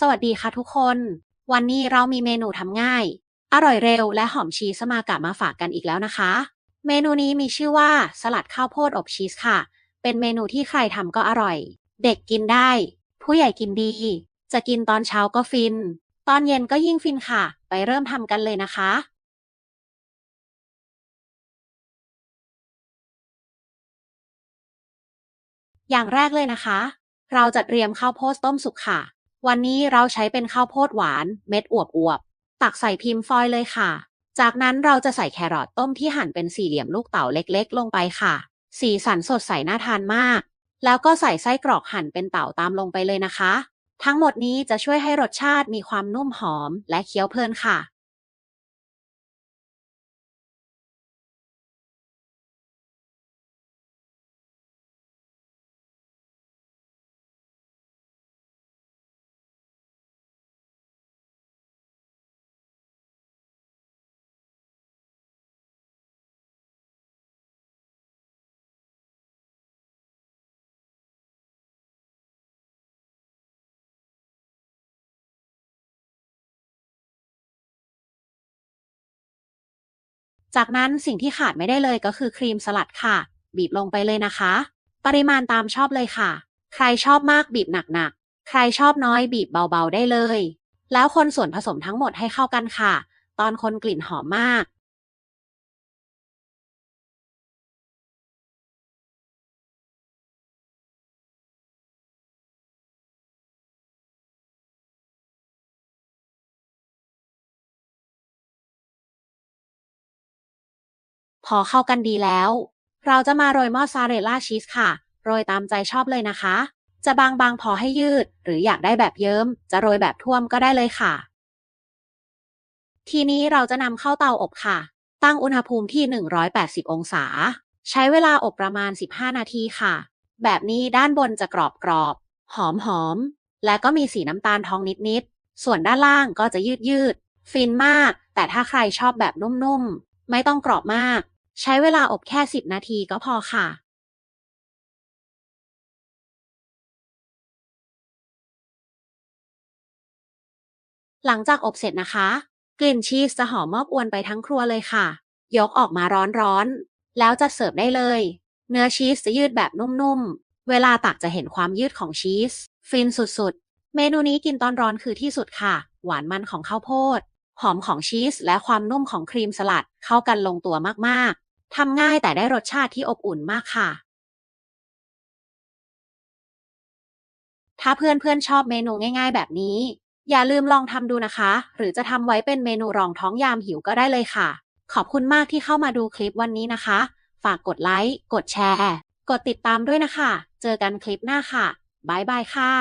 สวัสดีค่ะทุกคน วันนี้เรามีเมนูทำง่าย อร่อยเร็วและหอมชีสมากะมาฝากกันอีกแล้วนะคะ เมนูนี้มีชื่อว่าสลัดข้าวโพดอบชีสค่ะ เป็นเมนูที่ใครทำก็อร่อย เด็กกินได้ ผู้ใหญ่กินดี จะกินตอนเช้าก็ฟิน ตอนเย็นก็ยิ่งฟินค่ะ ไปเริ่มทำกันเลยนะคะ อย่างแรกเลยนะคะ เราจะเตรียมข้าวโพดต้มสุกค่ะ วันนี้เราใช้เป็นข้าวโพดหวาน เม็ดอวบๆ ตักใส่พิมพ์ฟอยล์เลยค่ะ จากนั้นเราจะใส่แครอทต้มที่หั่นเป็นสี่เหลี่ยมลูกเต๋าเล็กๆ ลงไปค่ะ สีสันสดใสน่าทานมาก แล้วก็ใส่ไส้กรอกหั่นเป็นเต๋าตามลงไปเลยนะคะ ทั้งหมดนี้จะช่วยให้รสชาติมีความนุ่มหอมและเคี้ยวเพลินค่ะ จากนั้นสิ่งที่ขาดไม่ได้เลยก็คือครีมสลัดค่ะ บีบลงไปเลยนะคะ ปริมาณตามชอบเลยค่ะ ใครชอบมากบีบหนักๆ ใครชอบน้อยบีบเบาๆได้เลย แล้วคนส่วนผสมทั้งหมดให้เข้ากันค่ะ ตอนคนกลิ่นหอมมาก พอเข้ากันดีแล้ว เราจะมาโรยมอสซาเรลล่าชีสค่ะ โรยตามใจชอบเลยนะคะ จะบางๆพอให้ยืด หรืออยากได้แบบเยิ้ม จะโรยแบบท่วมก็ได้เลยค่ะ ทีนี้เราจะนำเข้าเตาอบค่ะ ตั้งอุณหภูมิที่ 180 องศา ใช้เวลาอบประมาณ 15 นาทีค่ะ แบบนี้ด้านบนจะกรอบกรอบๆหอมหอมๆและก็มีสีน้ำตาลทองนิดๆ ส่วนด้านล่างก็จะยืดยืดๆฟินมาก แต่ถ้าใครชอบแบบนุ่มๆ ไม่ต้องกรอบมาก ใช้เวลาอบแค่ 10 นาทีก็พอค่ะหลังจากอบเสร็จนะคะ กลิ่นชีสจะหอมมอบอวนไปทั้งครัวเลยค่ะ ยกออกมาร้อนๆ แล้วจะเสิร์ฟได้เลย เนื้อชีสจะยืดแบบนุ่มๆ เวลาตักจะเห็นความยืดของชีส ฟินสุดๆ เมนูนี้กินตอนร้อนคือที่สุดค่ะ หวานมันของข้าวโพด หอมของชีสและความนุ่มของครีมสลัดเข้ากันลงตัวมากๆ ทำง่ายแต่ได้รสชาติที่อบอุ่นมากค่ะ ถ้าเพื่อนๆชอบเมนูง่าย ๆ แบบนี้ อย่าลืมลองทำดูนะคะ หรือจะทำไว้เป็นเมนูรองท้องยามหิวก็ได้เลยค่ะ ขอบคุณมากที่เข้ามาดูคลิปวันนี้นะคะ ฝากกดไลค์ กดแชร์ กดติดตามด้วยนะคะ เจอกันคลิปหน้าค่ะ บ๊ายบายค่ะ